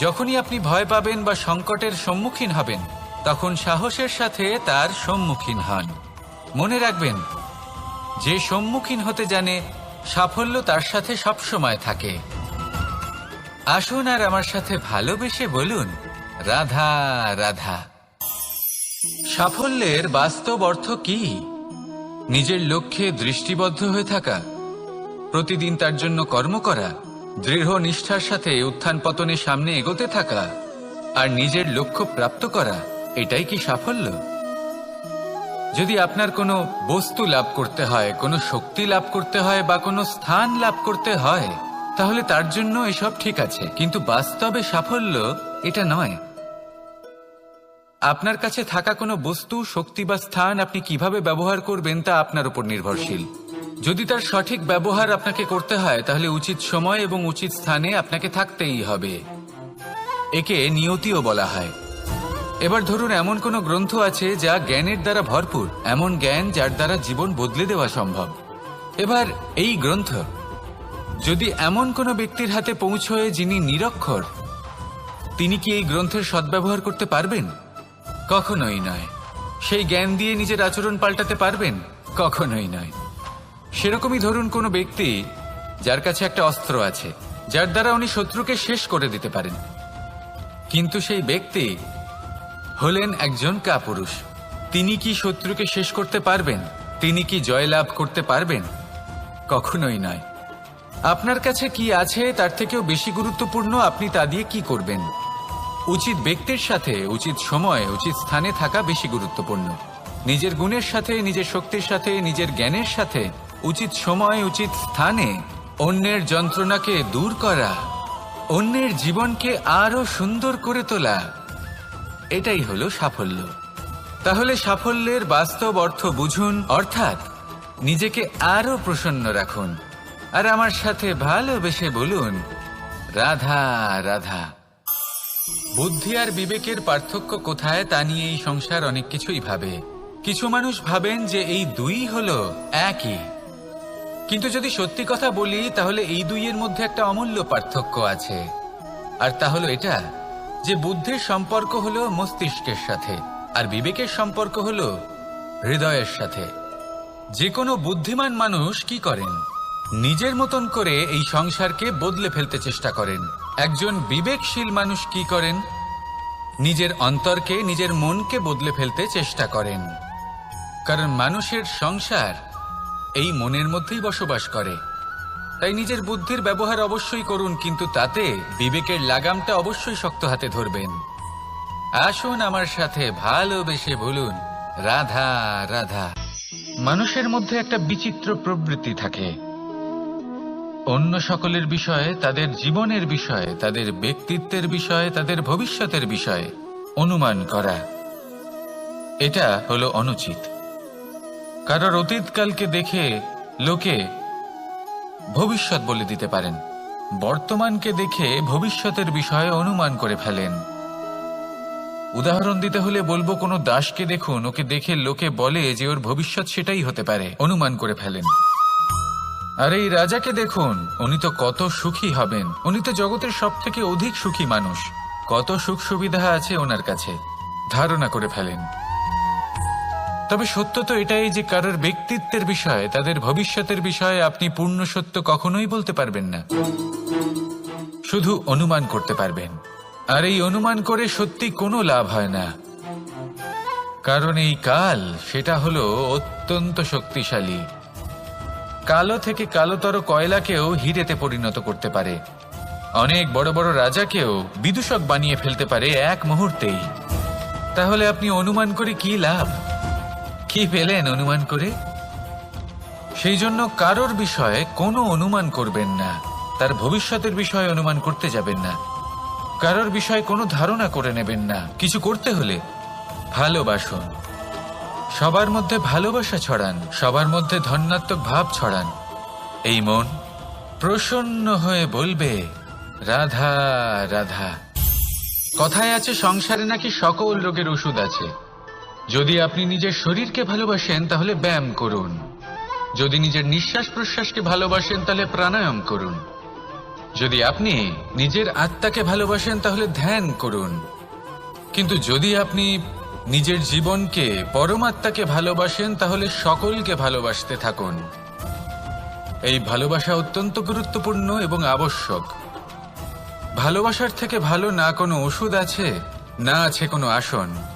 যখনই আপনি ভয় পাবেন বা সংকটের সম্মুখীন হবেন, তখন সাহসের সাথে তার সম্মুখীন হন। মনে রাখবেন, যে সম্মুখীন হতে জানে, সাফল্য তার সাথে সবসময় থাকে। আসুন আর আমার সাথে ভালোবেসে বলুন, রাধা রাধা। সাফল্যের বাস্তব অর্থ কি? নিজের লক্ষ্যে দৃষ্টিবদ্ধ হয়ে থাকা, প্রতিদিন তার জন্য কর্ম করা দৃঢ় নিষ্ঠার সাথে উত্থান পতনের সামনে এগোতে থাকা আর নিজের লক্ষ্য প্রাপ্ত করা, এটাই কি সাফল্য? যদি আপনার কোনো বস্তু লাভ করতে হয়, কোনো শক্তি লাভ করতে হয় বা কোনো স্থান লাভ করতে হয়, তাহলে তার জন্য এসব ঠিক আছে। কিন্তু বাস্তবে সাফল্য এটা নয়। আপনার কাছে থাকা কোনো বস্তু, শক্তি বা স্থান আপনি কীভাবে ব্যবহার করবেন তা আপনার উপর নির্ভরশীল। যদি তার সঠিক ব্যবহার আপনাকে করতে হয়, তাহলে উচিত সময় এবং উচিত স্থানে আপনাকে থাকতেই হবে। একে নিয়তিও বলা হয়। এবার ধরুন, এমন কোনো গ্রন্থ আছে যা জ্ঞানের দ্বারা ভরপুর, এমন জ্ঞান যার দ্বারা জীবন বদলে দেওয়া সম্ভব। এবার এই গ্রন্থ। যদি এমন কোনো ব্যক্তির হাতে পৌঁছয় যিনি নিরক্ষর, তিনি কি এই গ্রন্থের সদ্ব্যবহার করতে পারবেন? কখনোই নয়। সেই জ্ঞান দিয়ে নিজের আচরণ পাল্টাতে পারবেন? কখনোই নয়। সেরকমই ধরুন কোনো ব্যক্তি যার কাছে একটা অস্ত্র আছে, যার দ্বারা উনি শত্রুকে শেষ করে দিতে পারেন। কিন্তু সেই ব্যক্তি হলেন একজন কাপুরুষ। তিনি কি শত্রুকে শেষ করতে পারবেন? তিনি কি জয়লাভ করতে পারবেন? কখনোই নয়। আপনার কাছে কি আছে তার থেকেও বেশি গুরুত্বপূর্ণ আপনি তা দিয়ে কি করবেন? উচিত ব্যক্তির সাথে, উচিত সময়, উচিত স্থানে থাকা বেশি গুরুত্বপূর্ণ। নিজের গুণের সাথে, নিজের শক্তির সাথে, নিজের জ্ঞানের সাথে উচিত সময়, উচিত স্থানে। অন্যের যন্ত্রণাকে দূর করা। অন্যের জীবনকে আরও সুন্দর করে তোলা। এটাই হলো সাফল্য। তাহলে সাফল্যের বাস্তব অর্থ বুঝুন, অর্থাৎ নিজেকে আরও প্রসন্ন রাখুন। আর আমার সাথে ভালোবেসে বলুন, রাধা রাধা। বুদ্ধি আর বিবেকের পার্থক্য কোথায় তা নিয়ে এই সংসার অনেক কিছুই ভাবে। কিছু মানুষ ভাবেন যে এই দুই হলো একই। কিন্তু যদি সত্যি কথা বলি, তাহলে এই দুইয়ের মধ্যে একটা অমূল্য পার্থক্য আছে। আর তা হলো এটা, যে বুদ্ধির সম্পর্ক হলো মস্তিষ্কের সাথে, আর বিবেকের সম্পর্ক হলো হৃদয়ের সাথে। যে কোনো বুদ্ধিমান মানুষ কি করেন? নিজের মতন করে এই সংসারকে বদলে ফেলতে চেষ্টা করেন। একজন বিবেকশীল মানুষ কি করেন? নিজের অন্তরকে, নিজের মনকে বদলে ফেলতে চেষ্টা করেন। কারণ মানুষের সংসার এই মনের মধ্যেই বসবাস করে। তাই নিজের বুদ্ধির ব্যবহার অবশ্যই করুন, কিন্তু তাতে বিবেকের লাগামটা অবশ্যই শক্ত হাতে ধরবেন। আসুন আমার সাথে ভালোবেসে বলুন, রাধা রাধা। মানুষের মধ্যে একটা বিচিত্র প্রবৃত্তি থাকে। অন্য সকলের বিষয়ে, তাদের জীবনের বিষয়ে, তাদের ব্যক্তিত্বের বিষয়ে, তাদের ভবিষ্যতের বিষয়ে অনুমান করা। এটা হলো অনুচিত। কারোর অতীতকালকে দেখে লোকে ভবিষ্যৎ বলে দিতে পারেন। বর্তমানকে দেখে ভবিষ্যতের বিষয়ে অনুমান করে ফেলেন। উদাহরণ দিতে হলে বলব, কোনো দাসকে দেখুন, ওকে দেখে লোকে বলে যে ওর ভবিষ্যৎ সেটাই হতে পারে, অনুমান করে ফেলেন। আর এই রাজাকে দেখুন, উনি তো কত সুখী হবেন। উনি তো জগতের সব থেকে অধিক সুখী মানুষ। কত সুখ সুবিধা আছে ওনার কাছে, ধারণা করে ফেলেন। তবে সত্য তো এটাই যে কারোর ব্যক্তিত্বের বিষয়ে, তাদের ভবিষ্যতের বিষয়ে আপনি পূর্ণ সত্য কখনোই বলতে পারবেন না। শুধু অনুমান করতে পারবেন। আর এই অনুমান করে সত্যি কোনো লাভ হয় না। কারণ এই কাল, সেটা হলো অত্যন্ত শক্তিশালী। কালো থেকে কালোতর কয়লাকেও হিরেতে পরিণত করতে পারে। অনেক বড় বড় রাজাকেও বিদূষক বানিয়ে ফেলতে পারে এক মুহূর্তেই। তাহলে আপনি অনুমান করে কি লাভ? কি পেলেন অনুমান করে? সেই জন্য কারোর বিষয়ে কোনো অনুমান করবেন না। তার ভবিষ্যতের বিষয়ে অনুমান করতে যাবেন না। কারোর বিষয়ে কোনো ধারণা করে নেবেন না। কিছু করতে হলে ভালোবাসুন। সবার মধ্যে ভালোবাসা ছড়ান, সবার মধ্যে ধন্যাত্মক ভাব ছড়ান। এই মন প্রসন্ন হয়ে বলবে, রাধা রাধা। কথায় আছে, সংসারে নাকি সকল রোগের ওষুধ আছে। যদি আপনি নিজের শরীরকে ভালোবাসেন, তাহলে ব্যায়াম করুন। যদি নিজের নিঃশ্বাস প্রশ্বাসকে ভালোবাসেন, তাহলে প্রাণায়াম করুন। যদি আপনি নিজের আত্মাকে ভালোবাসেন, তাহলে ধ্যান করুন। কিন্তু যদি আপনি নিজের জীবনকে পরমাত্মাকে ভালোবাসেন, তাহলে সকলকে ভালোবাসতে থাকুন। এই ভালোবাসা অত্যন্ত গুরুত্বপূর্ণ এবং আবশ্যক। ভালোবাসার থেকে ভালো না কোনো ওষুধ আছে, না আছে কোনো আসন।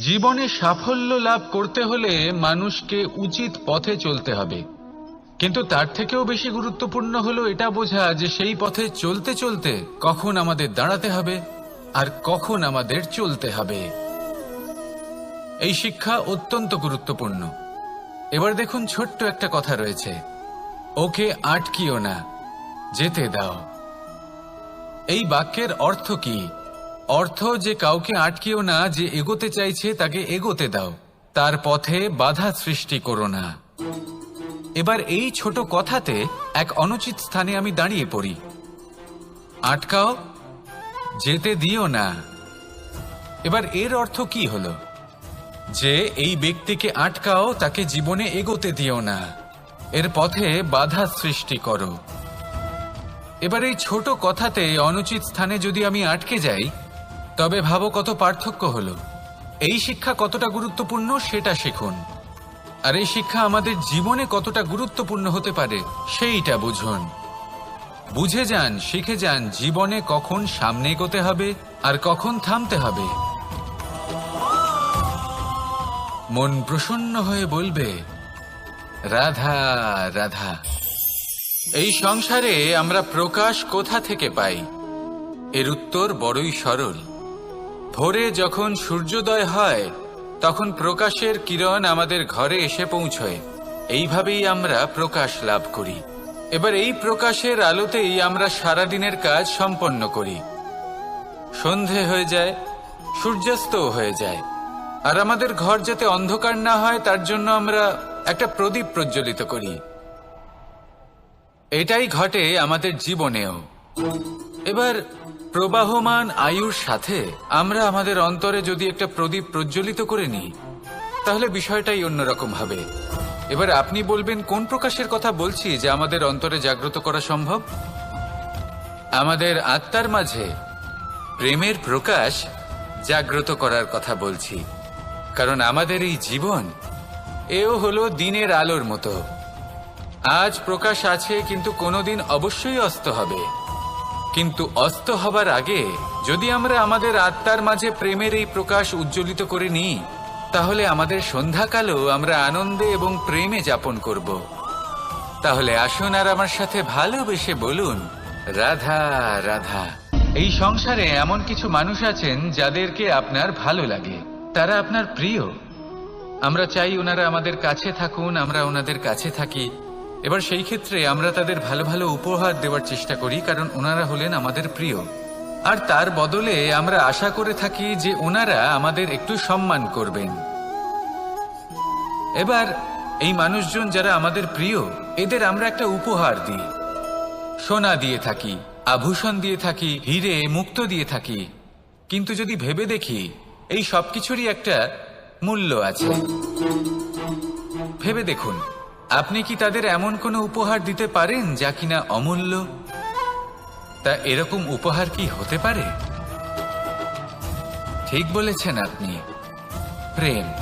জীবনে সাফল্য লাভ করতে হলে মানুষকে উচিত পথে চলতে হবে। কিন্তু তার থেকেও বেশি গুরুত্বপূর্ণ হলো এটা বোঝা যে সেই পথে চলতে চলতে কখন আমাদের দাঁড়াতে হবে আর কখন আমাদের চলতে হবে। এই শিক্ষা অত্যন্ত গুরুত্বপূর্ণ। এবার দেখুন ছোট্ট একটা কথা রয়েছে। ওকে আটকিও না, যেতে দাও। এই বাক্যের অর্থ কি? অর্থ যে কাউকে আটকেও না, যে এগোতে চাইছে তাকে এগোতে দাও। তার পথে বাধা সৃষ্টি করো না। এবার এই ছোট কথাতে এক অনুচিত স্থানে আমি দাঁড়িয়ে পড়ি। আটকাও, যেতে দিও না। এবার এর অর্থ কি হলো? যে এই ব্যক্তিকে আটকাও, তাকে জীবনে এগোতে দিও না। এর পথে বাধা সৃষ্টি করো। এবার এই ছোট কথাতে অনুচিত স্থানে যদি আমি আটকে যাই তবে ভাবো কত পার্থক্য হলো। এই শিক্ষা কতটা গুরুত্বপূর্ণ সেটা শিখুন। আর এই শিক্ষা আমাদের জীবনে কতটা গুরুত্বপূর্ণ হতে পারে সেইটা বুঝুন। বুঝে যান, শিখে যান জীবনে কখন সামনে এগোতে হবে আর কখন থামতে হবে। মন প্রসন্ন হয়ে বলবে, রাধা রাধা, এই সংসারে আমরা প্রকাশ কোথা থেকে পাই? এর উত্তর বড়ই সরল। ভোরে যখন সূর্যোদয় হয়, তখন প্রকাশের কিরণ আমাদের ঘরে এসে পৌঁছয়। এইভাবেই আমরা প্রকাশ লাভ করি। এবার এই প্রকাশের আলোতেই আমরা সারাদিনের কাজ সম্পন্ন করি। সন্ধে হয়ে যায়, সূর্যাস্তও হয়ে যায়। আর আমাদের ঘর যাতে অন্ধকার না হয়, তার জন্য আমরা একটা প্রদীপ প্রজ্বলিত করি। এটাই ঘটে আমাদের জীবনেও। এবার প্রবাহমান আয়ুর সাথে আমরা আমাদের অন্তরে যদি একটা প্রদীপ প্রজ্বলিত করে নিই, তাহলে বিষয়টাই অন্যরকম হবে। এবার আপনি বলবেন, কোন প্রকাশের কথা বলছি যে আমাদের অন্তরে জাগ্রত করা সম্ভব? আমাদের আত্মার মাঝে প্রেমের প্রকাশ জাগ্রত করার কথা বলছি। কারণ আমাদের এই জীবন, এও হলো দিনের আলোর মতো। আজ প্রকাশ আছে, কিন্তু কোনোদিন অবশ্যই অস্ত হবে। কিন্তু অস্ত হবার আগে, যদি আমরা আমাদের আত্মার মাঝে প্রেমের এই প্রকাশ উজ্জ্বলিত করে নিই, তাহলে আমাদের সন্ধ্যাকালও আমরা আনন্দে এবং প্রেমে যাপন করব। তাহলে আসুন আর আমার সাথে ভালোবেসে বলুন, রাধা রাধা। এই সংসারে এমন কিছু মানুষ আছেন যাদেরকে আপনার ভালো লাগে। তারা আপনার প্রিয়। আমরা চাই ওনারা আমাদের কাছে থাকুন, আমরা ওনাদের কাছে থাকি। এবার সেই ক্ষেত্রে আমরা তাদের ভালো ভালো উপহার দেওয়ার চেষ্টা করি, কারণ ওনারা হলেন আমাদের প্রিয়। আর তার বদলে আমরা আশা করে থাকি যে ওনারা আমাদের একটু সম্মান করবেন। এবার এই মানুষজন যারা আমাদের প্রিয়, এদের আমরা একটা উপহার দিই। সোনা দিয়ে থাকি, আভূষণ দিয়ে থাকি, হিরে, মুক্ত দিয়ে থাকি। কিন্তু যদি ভেবে দেখি, এই সব কিছুরই একটা মূল্য আছে। ভেবে দেখুন আপনি কি তাদের এমন কোনো উপহার দিতে পারেন যা কিনা অমূল্য? তা এরকম উপহার কি হতে পারে? ঠিক বলেছেন আপনি। প্রেম।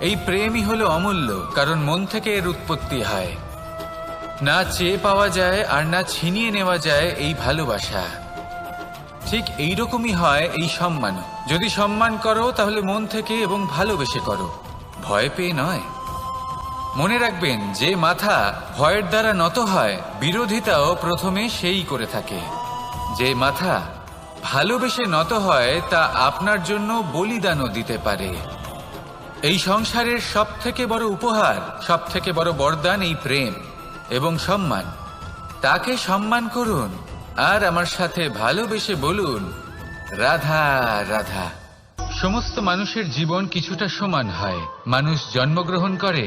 এই প্রেমই হলো অমূল্য, কারণ মন থেকে এর উৎপত্তি হয়। না চেয়ে পাওয়া যায় আর না ছিনিয়ে নেওয়া যায় এই ভালোবাসা। ঠিক এই রকমই হয় এই সম্মান। যদি সম্মান করো, তাহলে মন থেকে এবং ভালোবেসে করো। ভয় পেয়ে নয়। মনে রাখবেন যে মাথা ভয়ের দ্বারা নত হয়, বিরোধিতাও প্রথমে সেই করে থাকে। যে মাথা ভালোবেসে নত হয়, তা আপনার জন্য বলিদানও দিতে পারে। এই সংসারের সব থেকে বড় উপহার সব থেকে বড় বরদান এই প্রেম এবং সম্মান। তাকে সম্মান করুন আর আমার সাথে ভালোবেসে বলুন, রাধা রাধা। সমস্ত মানুষের জীবন কিছুটা সমান হয়। মানুষ জন্মগ্রহণ করে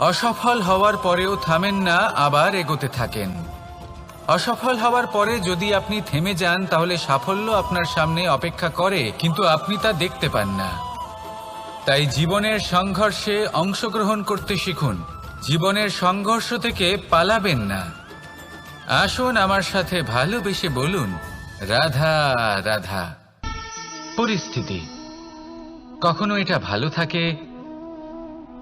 অসফল হওয়ার পরেও থামেন না, আবার এগোতে থাকেন। অসফল হওয়ার পরে যদি আপনি থেমে যান, তাহলে সাফল্য আপনার সামনে অপেক্ষা করে, কিন্তু আপনি তা দেখতে পান না। তাই জীবনের সংঘর্ষে অংশগ্রহণ করতে শিখুন। জীবনের সংঘর্ষ থেকে পালাবেন না। আসুন আমার সাথে ভালোবেসে বলুন, রাধা রাধা। পরিস্থিতি। কখনো এটা ভালো থাকে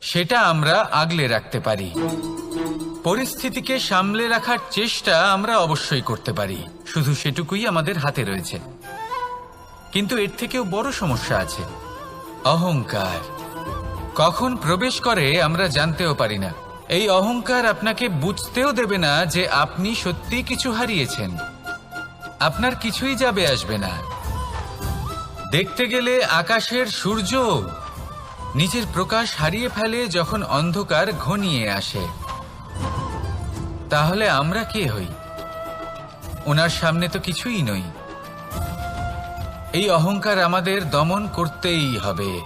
সেটা আমরা আগলে রাখতে পারি। পরিস্থিতিকে সামলে রাখার চেষ্টা আমরা অবশ্যই করতে পারি। শুধু সেটুকুই আমাদের হাতে রয়েছে। কিন্তু এর থেকেও বড় সমস্যা আছে। অহংকার। কখন প্রবেশ করে আমরা জানতেও পারি না। এই অহংকার আপনাকে বুঝতেও দেবে না যে আপনি সত্যি কিছু হারিয়েছেন। আপনার কিছুই যাবে আসবে না। দেখতে গেলে আকাশের সূর্য নিজের প্রকাশ হারিয়ে ফেলে যখন অন্ধকার ঘনিয়ে আসে। তাহলে আমরা কে হই? ওনার সামনে তো কিছুই নই। এই অহংকার আমাদের দমন করতেই হবে।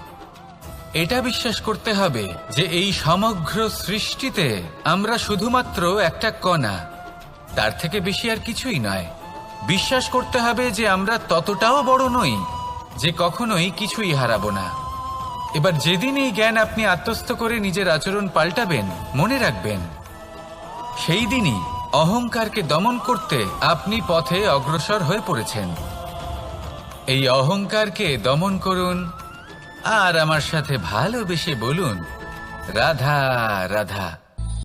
এটা বিশ্বাস করতে হবে যে এই সমগ্র সৃষ্টিতে আমরা শুধুমাত্র একটা কণা। তার থেকে বেশি আর কিছুই নয়। বিশ্বাস করতে হবে যে আমরা ততটাও বড় নই যে কখনোই কিছুই হারাবো না। এবার যেদিন এই জ্ঞান আপনি আত্মস্থ করে নিজের আচরণ পাল্টাবেন, মনে রাখবেন, সেই দিনই অহংকারকে দমন করতে আপনি পথে অগ্রসর হয়ে পড়েছেন। এই অহংকারকে দমন করুন আর আমার সাথে ভালোবেসে বলুন, রাধা রাধা।